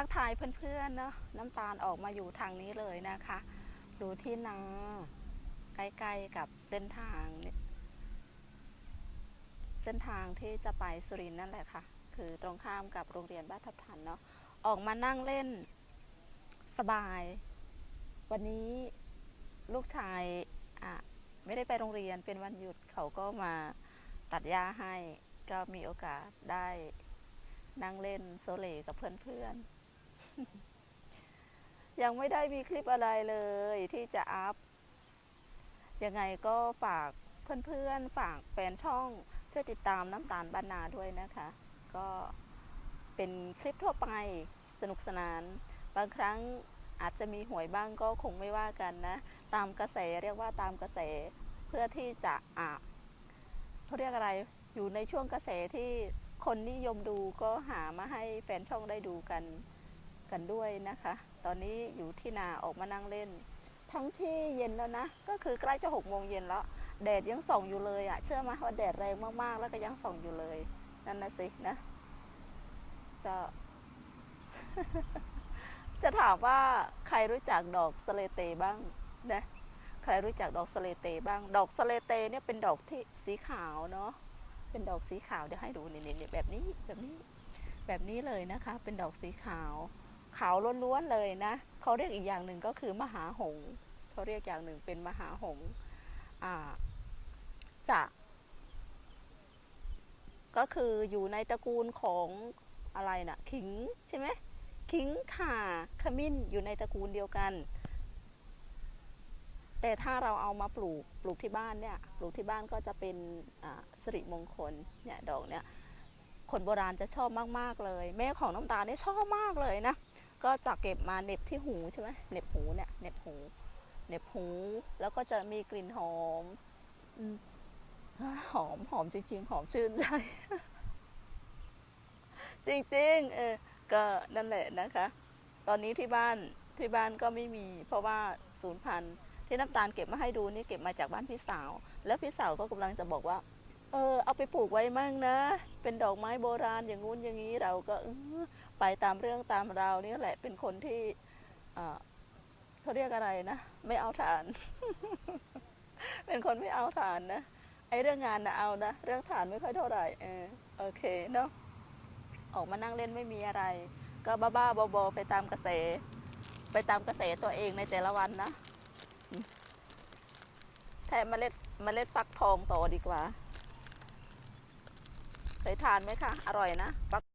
ทักทายเพื่อนๆเนาะน้ำตาลออกมาอยู่ทางนี้เลยนะคะดูที่นาใกล้ๆกับเส้นทางเนี่ยเส้นทางที่จะไปสุรินทร์นั่นแหละค่ะ คือตรงข้ามกับโรงเรียนบ้านทับทันเนาะออกมานั่งเล่นสบาย วันนี้ลูกชายอะไม่ได้ไปโรงเรียนเป็นวันหยุดเขาก็มาตัดหญ้าให้ ก็มีโอกาสได้นั่งเล่นโซเลกับเพื่อนๆ ยังไม่ได้มีคลิปอะไรเลยที่จะอัพ ยังไงก็ฝากเพื่อนๆ ฝากแฟนช่อง ช่วยติดตามน้ำตาลบานนาด้วยนะคะ ก็เป็นคลิปทั่วไปสนุกสนาน บางครั้งอาจจะมีหวยบ้างก็คงไม่ว่ากันนะ ตามกระแสเรียกว่าตามกระแสเพื่อที่จะอะเขาเรียกอะไรอยู่ในช่วงกระแสที่คนนิยมดูก็หามาให้แฟนช่องได้ดูกัน กันด้วยนะคะ ตอนนี้อยู่ที่นาออกมานั่งเล่น ทั้งที่เย็นแล้วนะ ก็คือใกล้จะหกโมงเย็นแล้ว แดดยังส่องอยู่เลยอะ่ะเชื่อไหมว่าแดดแรงมากๆ แล้วก็ยังส่องอยู่เลย นั่นนะสินะ ก็ จะถามว่าใครรู้จักดอกสเลเตบ้างนะใครรู้จักดอกสเลเตบ้าง ดอกสเลเตเนี่ยเป็นดอกที่สีขาวเนาะเป็นดอกสีขาวเดี๋ยวให้ดูนี่นี่แบบนี้แบบนี้ แบบนี้เลยนะคะ เป็นดอกสีขาว ขาวล้วนๆเลยนะเขาเรียกอีกอย่างหนึ่งก็คือมหาหงเขาเรียกอย่างหนึ่งเป็นมหาหงจะก็คืออยู่ในตระกูลของอะไรนะ่ะขิงใช่ไหมขิงข่าขมิ้นอยู่ในตระกูลเดียวกัน แต่ถ้าเราเอามาปลูกปลูกที่บ้านเนี่ยปลูกที่บ้านก็จะเป็นสิริมงคลเนี่ยดอกเนี่ยคนโบราณจะชอบมาก ๆ เลย แม่ของน้ำตาลเนี่ยชอบมากเลยนะ ก็จะเก็บมาเน็บที่หูใช่ไหมเน็บหูเนี่ยเน็บหูเน็บหูแล้วก็จะมีกลิ่นหอมอืมหอมหอมจริง ๆ หอมชื่นใจ จริงๆเออก็นั่นแหละนะคะ ตอนนี้ที่บ้านที่บ้านก็ไม่มี เพราะว่าศูนย์พันธุ์ที่น้ำตาลเก็บมาให้ดูนี่เก็บมาจากบ้านพี่สาว แล้วพี่สาวก็กำลังจะบอกว่า เออเอาไปปลูกไว้มั่งนะ เป็นดอกไม้โบราณอย่างงู้นอย่างนี้เราก็ไปตามเรื่องตามราวนี่แหละเป็นคนที่เขาเรียกอะไรนะ ไม่เอาฐาน เป็นคนไม่เอาฐานนะไอเรื่องงานนะเอานะเรื่องฐานไม่ค่อยเท่าไหร่เออโอเคเนาะออกมานั่งเล่นไม่มีอะไร ก็บ้าๆบอๆไปตามกระแส ไปตามกระแสตัวเองในแต่ละวันนะแทนเมล็ดเมล็ดฟักทองต่อดีกว่า ยทานไหมคะ อร่อยนะฟัก